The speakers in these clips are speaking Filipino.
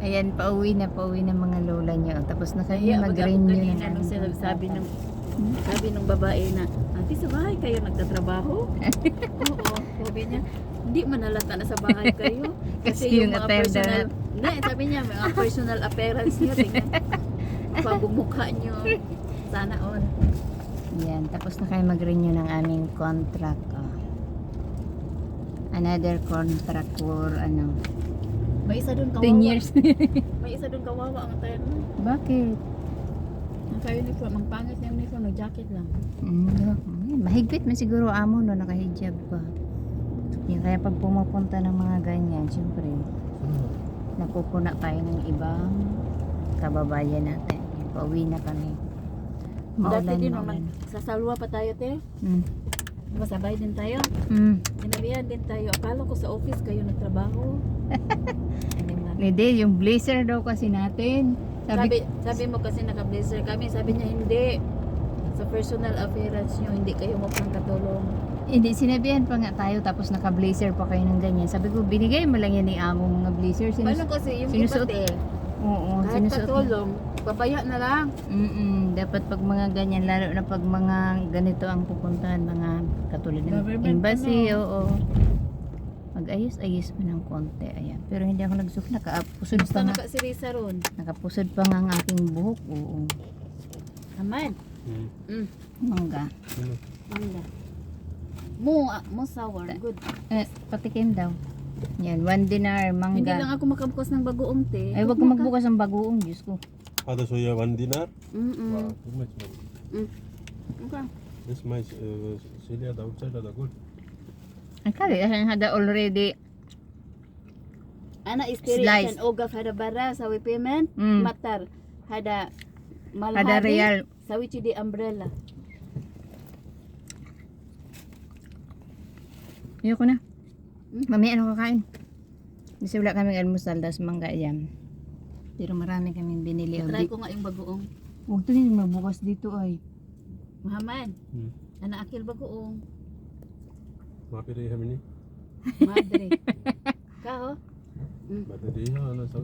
Ayan, pauwi na, pauwi na mga lola niyo. Tapos na kayo mag-renew nung aming sila sabi kontrata. ng sabi ng babae na, Ate, sa bahay kayo nagtatrabaho? Oo, sabi niya, hindi manalata na sa bahay kayo. Kasi yung mga personal, na- sabi niya, mga personal appearance niyo, tingnan, pagmumukha niyo, sana all. Yan, tapos na kayo mag-renew ng aming contract. Oh. Another contract for ano, May isa doon kawawa. 10 years. May isa doon kawawa ang mo. Bakit? Naka-uniform, ang pangit niya uniform, nag-jacket lang. Mm, mahigpit man siguro amo no, nakahijab pa. Yan, kaya pag pumupunta ng mga ganyan, syempre, napupuna tayo ng ibang kababayan natin. Pauwi na kami. Dati din, maulan. nung nagsasalwa pa tayo, te. Mm. Masabay din tayo. Mm. Sinabihan din tayo. Akala ko sa office kayo nagtrabaho. Hindi yung blazer daw kasi natin. Sabi, Sabi, sabi mo kasi naka-blazer kami. Sabi niya, hindi. Sa personal appearance niyo, hindi kayo mukhang katulong. hindi, sinabihan pa nga tayo tapos naka-blazer pa kayo ng ganyan. Sabi ko, binigay mo lang yan ni amo mga blazer. Paano Sinus- kasi yung sinusuot- iba, te, Oo, kahit sinusuot. katulong, babaya na lang. Mm dapat pag mga ganyan, lalo na pag mga ganito ang pupuntahan, mga katulad ng Government, embassy, ano? oo. Mag-ayos-ayos mo ng konti, ayan. Pero hindi ako nagsuot, nakapusod Basta pa nga. naka si Risa ron. Nakapusod pa nga ang aking buhok, oo. Aman. Mm. Mm. Mangga. Ano? Mangga. Mo, ah, mo sour. Good. Eh, patikim daw. Yan, one dinar, Hindi lang mangga. ako makabukas ng bagoong, te. Ay, wag ka magbukas ng bagoong, Diyos ko. Hada soya one dinar. Mm-mm. Wow, too much money. Okay. This my uh, Celia, the outside are the good. Ang kali, asan hada already. Ana istiri kan ogaf hada bara sa payment Mm. matar hada malhadi Hada real. sa wichi di umbrella. Ayoko na. Hmm? Mamaya ano kakain. Kasi wala kaming almusal, das mangga yan. Pero marami kaming binili. Try ko nga yung bagoong. Huwag to din mabukas dito ay. Muhammad, Hmm. ana akil bagoong. Mapiri hamini. Madre. Ka ho? Madari ha ano sa.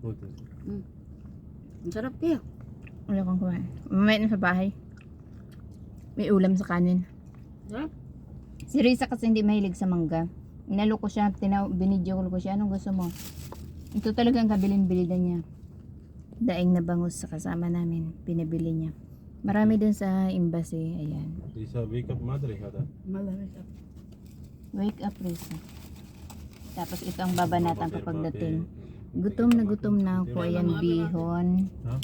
Notice. Ang sarap kayo. Wala kong kumain. Mamaya na sa bahay. May ulam sa kanin. Sarap. Si Risa kasi hindi mahilig sa mangga. Inalo ko siya, tina, binidyo ko siya. Anong gusto mo? Ito talaga ang kabilin-bilida niya. Daing na bangus sa kasama namin. Pinabili niya. Marami din sa embassy. Ayan. Isa wake up madre hada. Malamig up. Wake up, Risa. Tapos ito ang babanatan kapag dating. Gutom na gutom na ako. Ayan, bihon. Ha?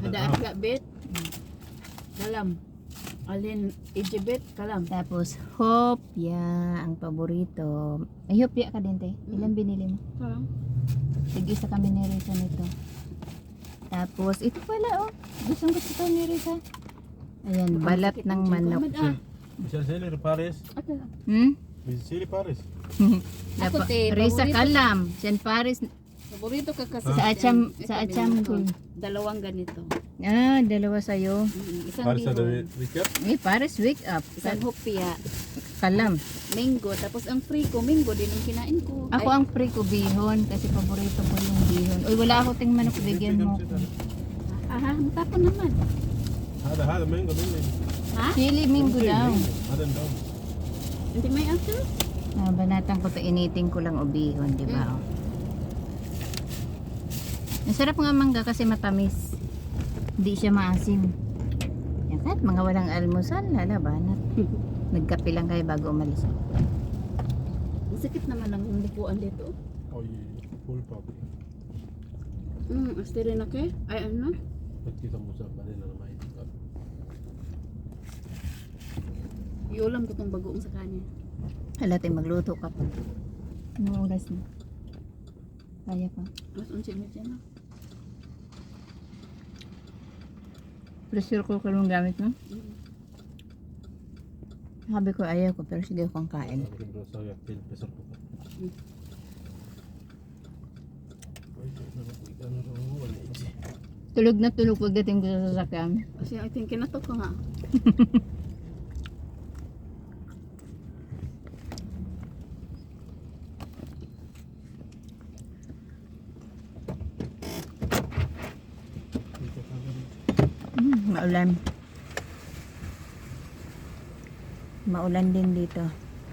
Hada akla bit. Kalam. Alin ijibit kalam. Tapos, hopya, ang paborito. Ay, hopya ka din, te. Ilan binili mo? Kalam. Tig-isa kami ni Risa nito. Tapos, ito pala, oh. Gustong gusto to ni Risa. Ayan, balat ng manok. Ah, Celia Paris. Hmm? Celia Paris. Ako, te, Risa paborito- Kalam. San Paris. Paborito ka kasi. Sa Acham- sa Acham ko. Dalawang ganito. Ah, dalawa sa'yo. Mm, Isang Paris ada bihon. wake up. Eh, Paris, wake up. Isang hopia. Kalam. Mango. Tapos ang free ko, mango din ang kinain ko. Ako Ay, ang pre ko bihon kasi paborito ko yung bihon. Uy, wala ako ting manok bigyan mo. ko. Aha, matapon naman. Hada hada mango mango. Ha? Chili minggo daw. Hada daw. Hindi may after? Ah, banatan ko to initing ko lang o bihon, di ba? Mm. Oh. Masarap nga mangga kasi matamis. Hindi siya maasim. Yan kahit mga walang almusal, lalabanat. Nagkape lang kayo bago umalis. Ang sakit naman ang likuan dito. Oh full pop. Hmm, asteri na kay? Ay ano? Ba't kita mo sa banila na may Iulam ko tong bagoong sa kanya. Halate, magluto ka pa. Anong oras na? Kaya pa. Mas unsi mo dyan. ah. Pressure cooker mong gamit mo? Mm. Sabi ko ayaw ko pero sige kong kain. Tulog na tulog pagdating ko sa sasakyan. Kasi I think kinatok ko nga. Maulan. Maulan din dito.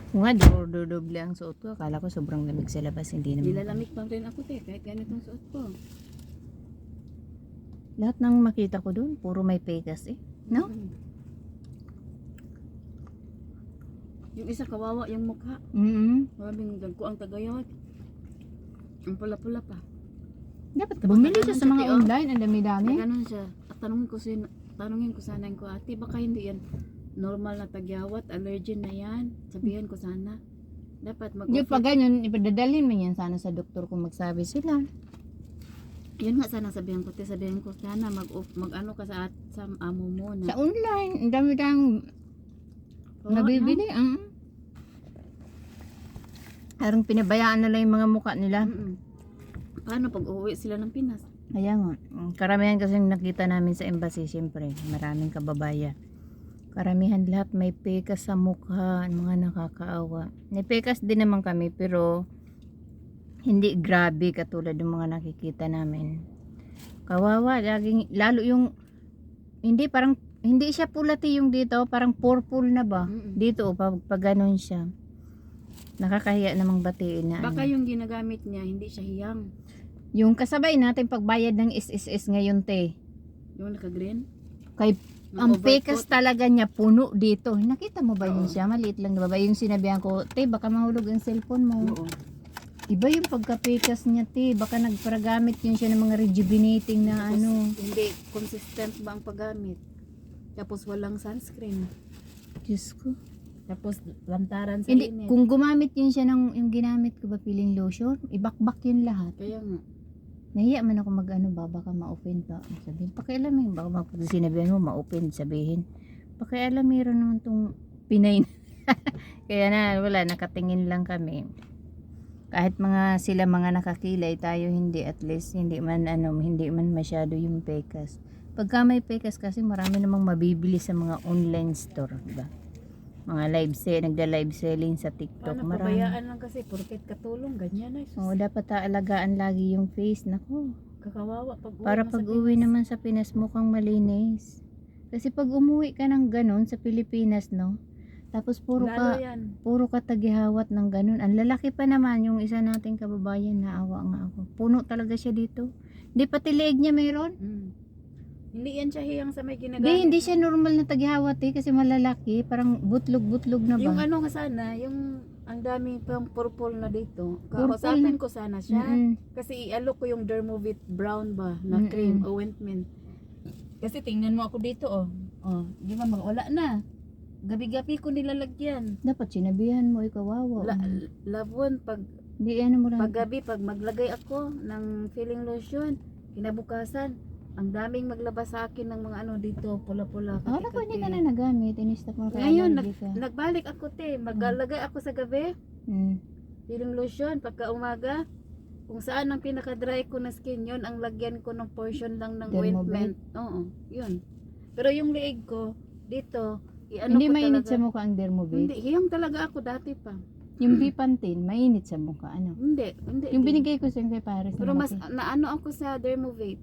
Kung nga, doble ang suot ko. Akala ko sobrang lamig sa labas. Hindi naman. Nilalamig pa rin ako te, kahit ganitong suot ko. Lahat ng makita ko doon, puro may pekas eh. No? Mm. Yung isa kawawa yung mukha. Mm Maraming dagko ang tagayawat. Ang pula-pula pa. Dapat ka bumili siya sa mga siya, online. Ang dami-dami. Ganun siya. At tanungin ko sin tanungin ko sana ko ate baka hindi yan normal na tagyawat, allergen na yan. Sabihan ko sana. Dapat mag Yung pag ganyan, ipadadalhin mo yan sana sa doktor kung magsabi sila. Yun nga sana sabihan ko, te, sabihan ko sana mag mag ano ka sa at sa amo mo Sa na. online, ang dami dang Oo, nabibili. Mm. Parang pinabayaan na lang yung mga mukha no? nila. Mm-mm. Paano pag uuwi sila ng Pinas? Kaya nga, mm, karamihan kasi nakita namin sa embassy, siyempre, maraming kababaya. Karamihan lahat may pekas sa mukha, mga nakakaawa. May pekas din naman kami, pero hindi grabe katulad ng mga nakikita namin. Kawawa, laging, lalo yung, hindi parang, hindi siya pulati yung dito, parang purple na ba? Mm-mm. Dito, oh, pag, pag ganun siya. Nakakahiya namang batiin na. Baka ano. yung ginagamit niya hindi siya hiyang. Yung kasabay natin pagbayad ng SSS ngayon, te. Yung naka-green. Kay Ang pekas talaga niya puno dito. Nakita mo ba yun siya? Maliit lang na babae. Yung sinabihan ko, te, baka mahulog ang cellphone mo. Oo. Iba yung pagka-pekas niya, te. Baka nagparagamit yun siya ng mga rejuvenating na Tapos, ano. Hindi consistent ba ang paggamit? Tapos walang sunscreen. Diyos ko. Tapos lantaran sa Hindi, init. kung gumamit yun siya ng, yung ginamit ko ba feeling lotion, ibakbak yun lahat. Kaya nga. Nahiya man ako mag ano ba, baka ma-open pa. Sabihin, pakialamin, baka pag sinabihan mo, ma-open, sabihin. Pakialamin naman tong Pinay. Kaya na, wala, nakatingin lang kami. Kahit mga sila mga nakakilay, tayo hindi, at least, hindi man, ano, hindi man masyado yung pekas. Pagka may pekas kasi, marami namang mabibili sa mga online store, diba? Mga live sale, nagda-live selling sa TikTok. Paano Marami. pabayaan lang kasi porket katulong ganyan ay. Oo, dapat taalagaan lagi yung face. Nako, Kakawawa pag uwi para pag uwi Pinas. naman sa Pinas mukhang malinis. Kasi pag umuwi ka ng ganun sa Pilipinas, no? Tapos puro Lalo ka, yan. puro ka tagihawat ng ganun. Ang lalaki pa naman yung isa nating kababayan na awa nga ako. Puno talaga siya dito. Hindi pati leeg niya mayroon. Mm. Hindi yan siya hiyang sa may Hindi, ginagamit. hindi siya normal na tagihawat eh, kasi malalaki. Parang butlog-butlog na ba? Yung ano nga sana, yung ang dami pang purple na dito. Purple Kausapin ko sana siya. Mm-mm. Kasi ialo ko yung Dermovit brown ba na Mm-mm. cream ointment. Kasi tingnan mo ako dito oh. Oh, di ba magwala na. Gabi-gabi ko nilalagyan. Dapat sinabihan mo, ikaw wawa. La, labon pag Hindi, ano mo lang. pag gabi pag maglagay ako ng feeling lotion, kinabukasan ang daming maglabas sa akin ng mga ano dito, pula-pula. Akala ko hindi ka na nagamit. Inistop mo kaya Ngayon, ka. Nagbalik ako te, maglalagay ako sa gabi, Mm. feeling lotion pagka umaga. Kung saan ang pinaka-dry ko na skin, yun ang lagyan ko ng portion lang ng Dermobate? ointment. Oo, yun. Pero yung liig ko, dito, i-ano hindi ko mainit talaga. sa mukha ang dermovate. Hindi, hiyang talaga ako dati pa. Yung Bipantin, mainit sa mukha. Ano? Hindi, hindi. Yung binigay ko sa kay Paris. Pero na mas naano ako sa Dermovate.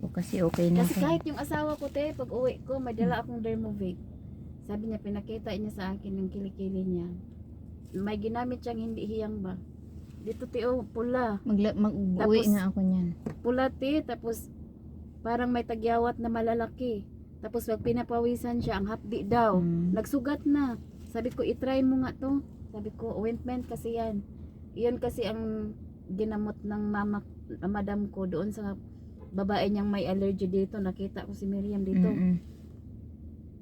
O, kasi okay na Kasi kahit yung asawa ko te, pag uwi ko, may dala akong Dermovate. Sabi niya, pinakita niya sa akin yung kilikili niya. May ginamit siyang hindi hiyang ba. Dito te, oh, pula. Magla- mag-uwi nga ako niyan. Pula te, tapos parang may tagyawat na malalaki. Tapos pag pinapawisan siya, ang hapdi daw. Mm. Nagsugat na. Sabi ko, itry mo nga to. Sabi ko, ointment kasi yan. Iyon kasi ang ginamot ng mama, madam ko doon sa babae niyang may allergy dito. Nakita ko si Miriam dito. Mm-mm.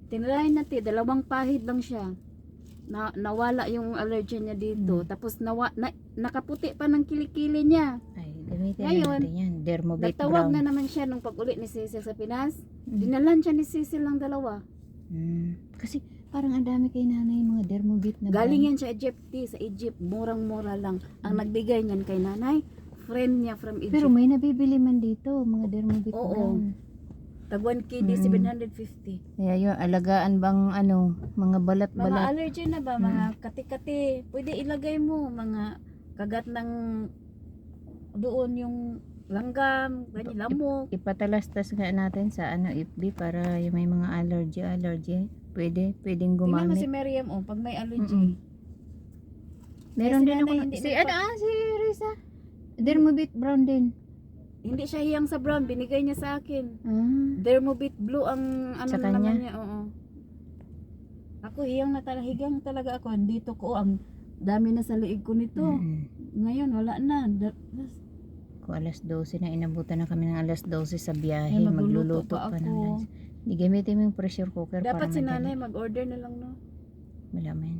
Tinry natin, dalawang pahid lang siya. Na, nawala yung allergy niya dito. Mm. Tapos nawa, na, nakaputi pa ng kilikili niya. Ay, gamitin Ngayon, natin yan. Dermovate Nagtawag brown. na naman siya nung pag-uli ni Cecil sa Pinas. Mm. Dinalan siya ni Cecil lang dalawa. Mm. Kasi parang ang dami kay nanay mga dermovate na Galing brown. yan sa Egypt, sa Egypt. Murang-mura lang. Ang nagbigay niyan kay nanay, friend niya from Egypt. Pero may nabibili man dito, mga dermovate Oo. brown. Tag 1 KD, Mm. 750. Kaya yun, alagaan bang ano, mga Mga balat-balat. allergy na ba? Mga kati-kati. Pwede ilagay mo. Mga kagat ng doon yung langgam, ganyan, lamok. Ipatalastas nga natin sa ano FB para yung may mga allergy allergy. Pwede, pwedeng Tingnan mo si gumamit. Miriam, oh, pag may allergy. Mm-mm. Meron si din ako. nanay hindi Si nagpa- ano ah, si Risa. Dermobit brown din. Hindi siya hiyang sa brown, binigay niya sa akin. Ah. Dermobit blue ang ano Sa naman kanya? niya, oo. Ako hiyang na talaga, higang talaga ako. Dito ko, ang dami na sa liig ko nito. Mm-mm. Ngayon, wala na. Da- Kung alas 12 na inabutan na kami ng alas 12 sa biyahe, Ay, magluluto magluluto pa, pa ng ako. lunch. Di gamitin mo yung pressure cooker Dapat para si madali. nanay mag-order na lang, no? Wala man.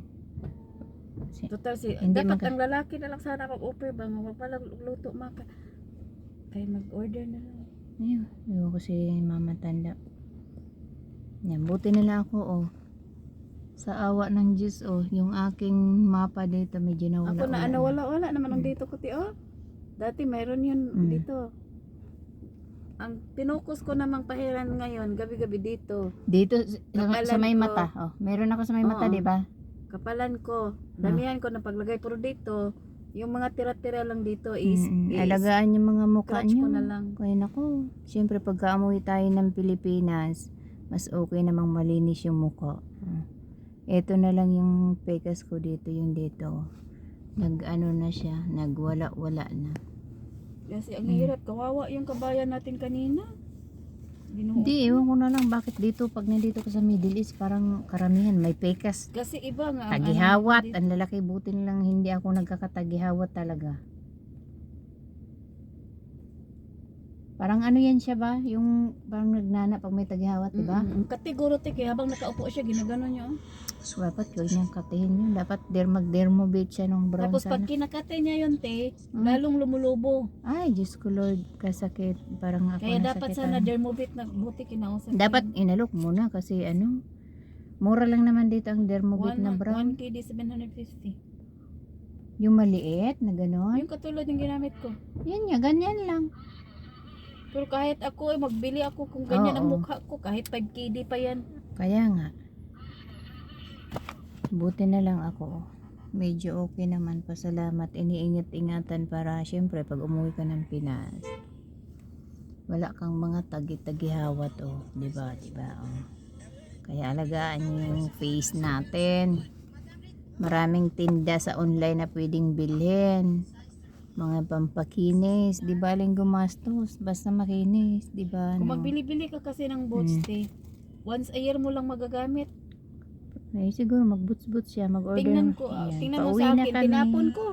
Si, Total, si, Hindi dapat ang lalaki na lang sana mag-offer ba? Huwag pala luto maka. Kaya mag-order na lang. ayun, iwan ko si mama tanda. Yan, buti na lang ako, oh. Sa awa ng Diyos, oh, yung aking mapa dito medyo nawala. Ako na ano, wala, wala naman ang Mm. dito ko, ti, oh. Dati mayroon yun Mm. dito. Ang pinukus ko namang pahiran ngayon, gabi-gabi dito. Dito, sa, sa may ko. mata, oh. Meron ako sa may mata, di ba? Kapalan ko, Ah. damihan ko na paglagay. Pero dito, yung mga tira-tira lang dito is, Mm-mm. is Alagaan yung mga mukha niyo. ko na lang. Kaya nako, siyempre pagka umuwi tayo ng Pilipinas, mas okay namang malinis yung mukha. Ah. Ito na lang yung pekas ko dito, yung dito. Nag ano na siya, nagwala-wala na. Kasi ang Mm. hirap, kawawa yung kabayan natin kanina. Hindi, ewan ko na lang bakit dito, pag nandito ko sa Middle East, parang karamihan may pekas. Kasi iba nga. Tagihawat, ano, ang lalaki buti na lang hindi ako nagkakatagihawat talaga. Parang ano yan siya ba? Yung parang nagnana pag may tagihawat, di ba? Mm-mm. Katiguro tiki, habang nakaupo siya, ginagano niya. oh. So, dapat yun yung katihin yun. Dapat der mag-dermobate siya nung brown Tapos sana. pag kinakate niya yun, te, Mm. lalong lumulubo. Ay, Diyos ko Lord, kasakit. Parang ako Kaya dapat nasakitan. sana dermobit na buti kinausap. Dapat inalok muna kasi ano, mura lang naman dito ang dermobate na brown. 1 KD 750. Yung maliit na gano'n. Yung katulad yung ginamit ko. Yan nga, ganyan lang. Pero kahit ako, eh, magbili ako kung ganyan ang Oo. mukha ko, kahit 5 KD pa yan. Kaya nga. Buti na lang ako. Medyo okay naman. Pasalamat. Iniingat-ingatan para syempre pag umuwi ka ng Pinas. Wala kang mga tagi-tagihawat oh. Di ba? Di ba? Oh. Kaya alagaan yung face natin. Maraming tinda sa online na pwedeng bilhin. Mga pampakinis. Di ba aling gumastos? Basta makinis. Di ba? Kung no? magbili-bili ka kasi ng bots, Mm. te, once a year mo lang magagamit. Ay, siguro mag-boots-boots siya, mag-order. Tingnan ko, ah, Ayan, tingnan mo pauwi sa na akin, kami. tinapon ko.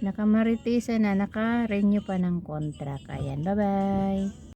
Nakamaritisan na, naka-renew pa ng contract. Ayan, bye-bye.